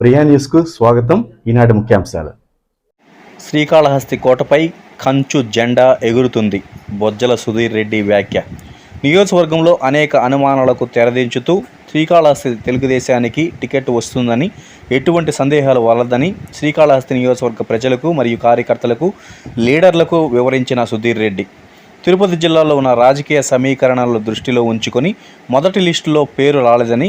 ప్రియా న్యూస్కు స్వాగతం. ఈనాటి ముఖ్యాంశాలు. శ్రీకాళహస్తి కోటపై కంచు జెండా ఎగురుతుంది. బొజ్జల సుధీర్ రెడ్డి వ్యాఖ్య. నియోజకవర్గంలో అనేక అనుమానాలకు తెరదించుతూ శ్రీకాళహస్తి తెలుగుదేశానికి టికెట్ వస్తుందని ఎటువంటి సందేహాలు వలదని శ్రీకాళహస్తి నియోజకవర్గ ప్రజలకు మరియు కార్యకర్తలకు లీడర్లకు వివరించిన సుధీర్ రెడ్డి. తిరుపతి జిల్లాలో ఉన్న రాజకీయ సమీకరణాలను దృష్టిలో ఉంచుకొని మొదటి లిస్టులో పేరు రాలేదని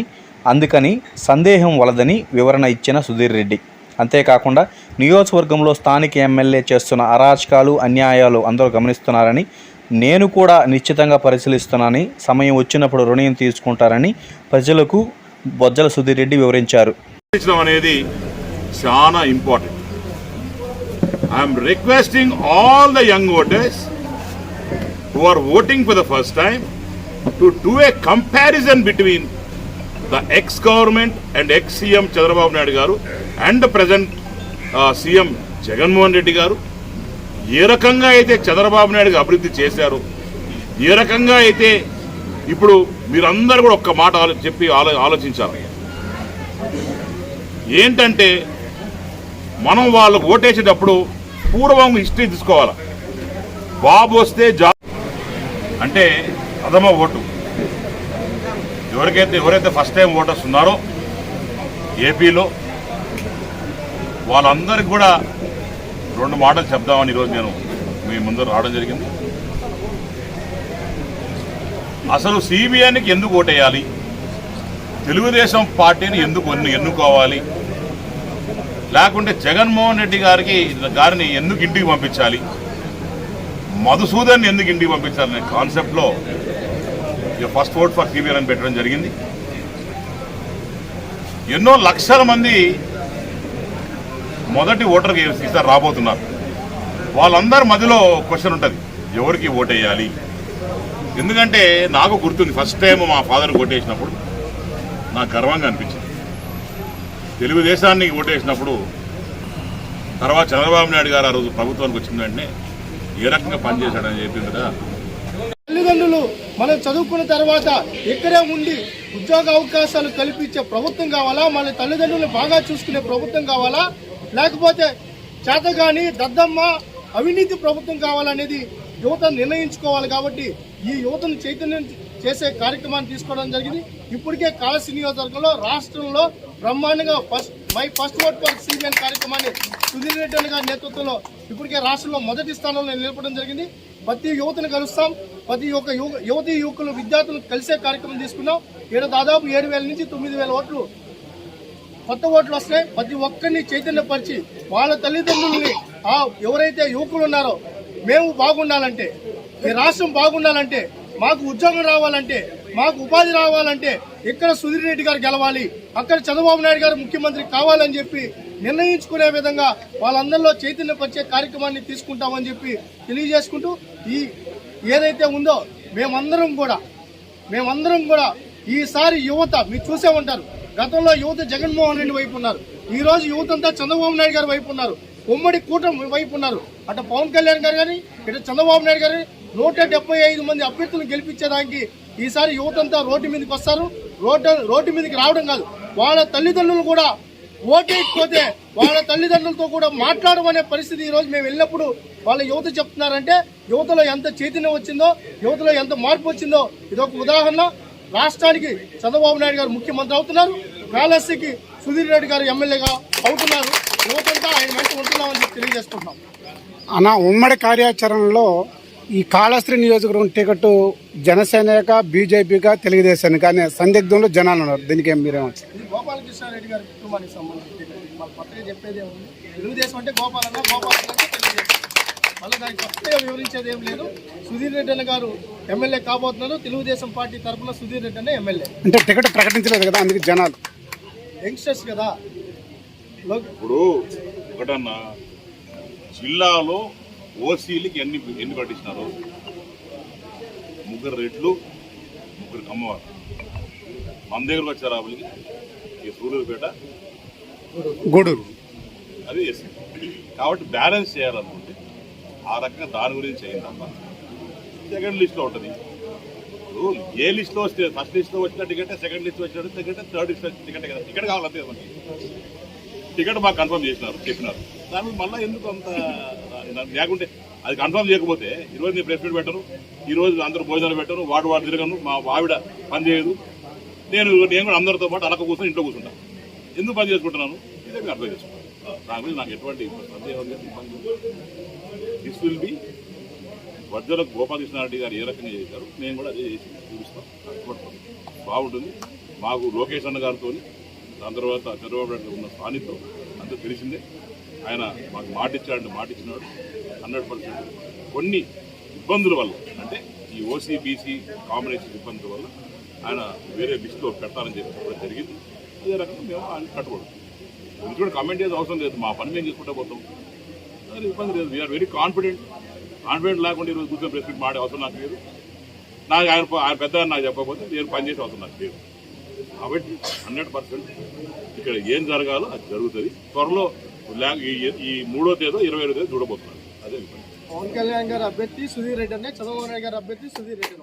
అందుకని సందేహం వలదని వివరణ ఇచ్చిన సుధీర్ రెడ్డి. అంతేకాకుండా నియోజకవర్గంలో స్థానిక ఎమ్మెల్యే చేస్తున్న అరాచకాలు అన్యాయాలు అందరూ గమనిస్తున్నారని నేను కూడా నిశ్చితంగా పరిశీలిస్తున్నానని సమయం వచ్చినప్పుడు రుణం తీసుకుంటారని ప్రజలకు బొజ్జల సుధీర్ రెడ్డి వివరించారు. అనేది చాలా important I'm requesting all the young voters who are voting for the first time to do a comparison between the ex government and ex CM Chandrababu Naidu garu and present CM Jaganmohan Reddy garu ఏ రకంగా అయితే చంద్రబాబు నాయుడు అభివృద్ధి చేశారు ఏ రకంగా అయితే ఇప్పుడు మీరందరూ కూడా ఒక్క మాట ఆలో చెప్పి ఆలో ఆలోచించాలి. ఏంటంటే మనం వాళ్ళకు ఓటేసేటప్పుడు పూర్వం హిస్టరీ తీసుకోవాలి. బాబు వస్తే జా అంటే ప్రథమ ఓటు. ఎవరికైతే ఎవరైతే ఫస్ట్ టైం ఓటర్స్ ఉన్నారో ఏపీలో వాళ్ళందరికీ కూడా రెండు మాటలు చెప్దామని ఈరోజు నేను మీ ముందు రావడం జరిగింది. అసలు సిబిఐకి ఎందుకు ఓటేయాలి? తెలుగుదేశం పార్టీని ఎందుకు ఎన్నుకోవాలి? లేకుంటే జగన్మోహన్ రెడ్డి గారికి గారిని ఎందుకు ఇంటికి పంపించాలి? మధుసూదన్ ఎందుకు ఇంటికి పంపించాలనే కాన్సెప్ట్లో ఫస్ట్ ఓట్ ఫర్ కేబీఆర్ అని పెట్టడం జరిగింది. ఎన్నో లక్షల మంది మొదటి ఓటర్కి ఈసారి రాబోతున్నారు. వాళ్ళందరి మధ్యలో క్వశ్చన్ ఉంటుంది ఎవరికి ఓటేయాలి ఎందుకంటే నాకు గుర్తుంది ఫస్ట్ టైం మా ఫాదర్ ఓటేసినప్పుడు నాకు గర్వంగా అనిపించింది. తెలుగుదేశాన్ని ఓటేసినప్పుడు తర్వాత చంద్రబాబు నాయుడు గారు ఆ రోజు ప్రభుత్వానికి వచ్చిన వెంటనే ఏ రకంగా పనిచేశాడని చెప్పింది కదా తల్లిదండ్రులు మనం చదువుకున్న తర్వాత ఇక్కడే ఉండి ఉద్యోగ అవకాశాలు కల్పించే ప్రభుత్వం కావాలా? మన తల్లిదండ్రులు బాగా చూసుకునే ప్రభుత్వం కావాలా? లేకపోతే చేతగాని దద్దమ్మ అవినీతి ప్రభుత్వం కావాలనేది యువత నిర్ణయించుకోవాలి కాబట్టి ఈ యువతను చైతన్యం చేసే కార్యక్రమాన్ని తీసుకోవడం జరిగింది. ఇప్పటికే కాళసి నియోజకవర్గంలో రాష్ట్రంలో బ్రహ్మాండంగా first my first vote for senior కార్యక్రమాన్ని సుధీర్ రెడ్డి గారి నేతృత్వంలో ఇప్పటికే రాష్ట్రంలో మొదటి స్థానంలో నిలపడం జరిగింది. ప్రతి యువతను కలుస్తాం. ప్రతి ఒక్క యువ- యువతి యువకులు విద్యార్థులు కలిసే కార్యక్రమం తీసుకున్నాం. ఇక్కడ దాదాపు ఏడు వేల నుంచి తొమ్మిది వేల ఓట్లు కొత్త ఓట్లు వస్తాయి ప్రతి ఒక్కరిని చైతన్యపరిచి వాళ్ళ తల్లిదండ్రుల్ని ఆ ఎవరైతే యువకులు ఉన్నారో మేము బాగుండాలంటే ఈ రాష్ట్రం బాగుండాలంటే మాకు ఉద్యోగం రావాలంటే మాకు ఉపాధి రావాలంటే ఇక్కడ సుధీర్ రెడ్డి గారు గెలవాలి అక్కడ చంద్రబాబు నాయుడు గారు ముఖ్యమంత్రి కావాలని చెప్పి నిర్ణయించుకునే విధంగా వాళ్ళందరిలో చైతన్యపరిచే కార్యక్రమాన్ని తీసుకుంటామని చెప్పి తెలియజేసుకుంటూ ఈ ఏదైతే ఉందో మేమందరం కూడా మేమందరం కూడా ఈసారి యువత మీరు చూసే ఉంటారు గతంలో యువత జగన్మోహన్ రెడ్డి వైపు ఉన్నారు ఈ రోజు యువత అంతా చంద్రబాబు నాయుడు గారి వైపు ఉన్నారు ఉమ్మడి కూటమి వైపు ఉన్నారు. అటు పవన్ కళ్యాణ్ గారు కానీ ఇటు చంద్రబాబు నాయుడు గారు నూట ఐదు మంది అభ్యర్థులను గెలిపించేదానికి ఈసారి యువత అంతా రోడ్డు మీదకి వస్తారు. రోడ్డు రోడ్డు మీదకి రావడం కాదు. వాళ్ళ తల్లిదండ్రులు కూడా ఓటేయకపోతే వాళ్ళ తల్లిదండ్రులతో కూడా మాట్లాడమనే పరిస్థితి ఈ రోజు మేము వెళ్ళినప్పుడు వాళ్ళ యువత చెప్తున్నారంటే యువతలో ఎంత చైతన్యం వచ్చిందో యువతలో ఎంత మార్పు వచ్చిందో ఇదొక ఉదాహరణ. రాష్ట్రానికి చంద్రబాబు నాయుడు గారు ముఖ్యమంత్రి అవుతున్నారు. కాళహస్తికి సుధీర్ రెడ్డి గారు ఎమ్మెల్యేగా అవుతున్నారు. యువతంతా ఆయన వెంట ఉంటున్నామని తెలియజేసుకుంటున్నాం. అన్న ఉమ్మడి కార్యాచరణలో ఈ కాళశ్రీ నియోజకవర్గం టికెట్ జనసేనగా బీజేపీగా తెలుగుదేశానికి అనే సందిగ్ధంలో జనాలు ఉన్నారు. దీనికి ఏం ఇది గోపాలకృష్ణారెడ్డి గారి కుటుంబానికి సంబంధించి మాకు కొత్తగా చెప్పేది ఏముంది? తెలుగుదేశం అంటే గోపాలన్న గోపాలన్న మళ్ళీ దానికి కొత్తగా వివరించేది ఏం లేదు. సుధీర్ రెడ్డి గారు ఎమ్మెల్యే కాబోతున్నారు. తెలుగుదేశం పార్టీ తరఫున సుధీర్ రెడ్డి అన్న ఎమ్మెల్యే. అంటే టికెట్ ప్రకటించలేదు కదా అందుకే జనాలు. యంగ్స్టర్స్ కదా. ఇప్పుడు ఒకటన్నా జిల్లాలో ఓసీలకి ఎన్ని ఎన్ని పట్టించినారు? ముగ్గురు రెడ్లు ముగ్గురు కమ్మవారు. మన దగ్గరకు వచ్చారు ఆవులకి ఈ సూర్యుపేట గూడూరు. అది ఎస్సీ కాబట్టి బ్యాలెన్స్ చేయాలనుకుంటే ఆ రకంగా దాని గురించి చేయండి తప్ప సెకండ్ లిస్ట్లో ఉంటుంది. ఇప్పుడు ఏ లిస్ట్లో వస్తే ఫస్ట్ లిస్ట్లో వచ్చిన టికెట్ సెకండ్ లిస్ట్ వచ్చిన టికెట్ థర్డ్ లిస్ట్ టికెట్ కదా. టికెట్ కావాలి అంతే మనకి. టికెట్ మాకు కన్ఫర్మ్ చేసినారు చెప్పినారు. దాని మీద మళ్ళీ ఎందుకు అంత లేకుంటే అది కన్ఫర్మ్ చేయకపోతే ఈరోజు నేను ప్రెస్ మీట్ పెట్టను ఈరోజు అందరూ భోజనాలు పెట్టను వాడు వాడు తిరగను మా ఆవిడ పని చేయదు. నేను నేను కూడా అందరితో పాటు అలక కూర్చొని ఇంట్లో కూర్చుంటాను ఎందుకు పని చేసుకుంటున్నాను? ఇదే మీరు అర్థం చేసుకుంటాను దాని మీద నాకు ఎటువంటి సందేహం this will be Vajjala Gopalakrishna Reddy garu ఏ రకంగా చేశారు నేను కూడా అదే చేసి చూపిస్తాను. బాగుంటుంది. మాకు లోకేష్ అన్న గారితో దాని తర్వాత చంద్రబాబు నాయుడు ఉన్న సాన్నిధ్యం అంతా తెలిసిందే. ఆయన మాకు మాట ఇచ్చాడు మాట ఇచ్చినాడు హండ్రెడ్ పర్సెంట్. కొన్ని ఇబ్బందుల వల్ల అంటే ఈ ఓసీ బీసీ కాంబినేషన్ ఇబ్బందుల వల్ల ఆయన వేరే లిస్టులో పెట్టాలని చెప్పి చెప్పడం జరిగింది. అదే రకంగా మేము ఆయన కట్టకూడదు ఎందుకంటే కమెంట్ చేసే అవసరం లేదు. మా పని మేము చేసుకుంటూ పోతాం. అది ఇబ్బంది లేదు. వీఆర్ వెరీ కాన్ఫిడెంట్ కాన్ఫిడెంట్ లేకుండా ఈరోజు కూర్చొని ప్రెస్ మీట్ మాడే అవసరం నాకు లేదు. నాకు ఆయన ఆయన పెద్ద నాకు చెప్పకపోతే నేను పనిచేసే అవసరం నాకు లేదు. కాబట్టి హండ్రెడ్ పర్సెంట్ ఇక్కడ ఏం జరగాలో అది జరుగుతుంది. త్వరలో ఈ- ఈ మూడో తేదో ఇరవై ఐదో తేదీ చూడబోతున్నారు. అదే పవన్ కళ్యాణ్ గారు అభ్యర్థి సుధీర్ రెడ్డి అనే చంద్రబాబు నాయుడు గారు అభ్యర్థి సుధీర్ రెడ్డి